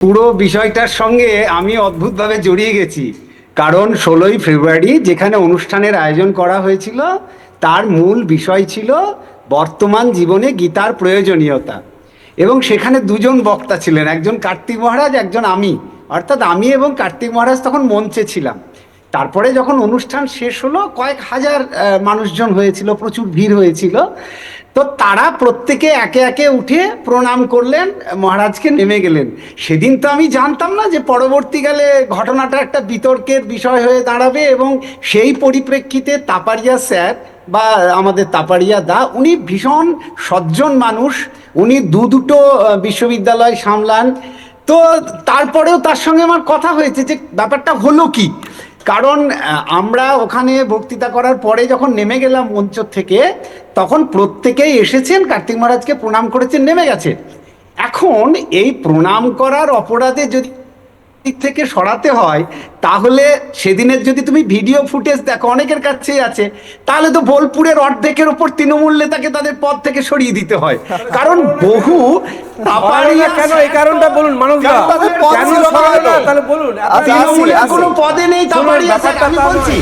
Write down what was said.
পুরো বিষয়টার সঙ্গে আমি অদ্ভুতভাবে জড়িয়ে গেছি। কারণ ষোলোই ফেব্রুয়ারি যেখানে অনুষ্ঠানের আয়োজন করা হয়েছিল, তার মূল বিষয় ছিল বর্তমান জীবনে গীতার প্রয়োজনীয়তা। এবং সেখানে দুজন বক্তা ছিলেন, একজন কার্তিক মহারাজ, একজন আমি। অর্থাৎ আমি এবং কার্তিক মহারাজ তখন মঞ্চে ছিলাম। তারপরে যখন অনুষ্ঠান শেষ হলো, কয়েক হাজার মানুষজন হয়েছিল, প্রচুর ভিড় হয়েছিল। তো তারা প্রত্যেকে একে একে উঠে প্রণাম করলেন, মহারাজকে নেমে গেলেন। সেদিন তো আমি জানতাম না যে পরবর্তীকালে ঘটনাটা একটা বিতর্কের বিষয় হয়ে দাঁড়াবে এবং সেই পরিপ্রেক্ষিতে তাপারিয়া স্যার বা আমাদের তাপারিয়া দা, উনি ভীষণ সজ্জন মানুষ। উনি দু দুটো বিশ্ববিদ্যালয় সামলান। তো তারপরেও তার সঙ্গে আমার কথা হয়েছে যে ব্যাপারটা হলো কি? কারণ আমরা ওখানে বক্তৃতা করার পরে যখন নেমে গেলাম মঞ্চ থেকে, তখন প্রত্যেকেই এসেছেন, কার্তিক মহারাজকে প্রণাম করেছেন, নেমে গেছে এখন এই প্রণাম করার অপরাধে যদি দিক থেকে সরাতে হয়, তাহলে সেদিনের যদি তুমি ভিডিও ফুটেজ দেখো, অনেকের কাছেই আছে, তাহলে তো বোলপুরের অর্ধেকের ওপর তৃণমূল নেতাকে তাদের পদ থেকে সরিয়ে দিতে হয়। কারণ বহু কেন এই কারণটা বলুন মানুষ কেন? তাহলে বলুন আচ্ছা, কোনো পদে নেই তাপারিয়া আমি বলছি।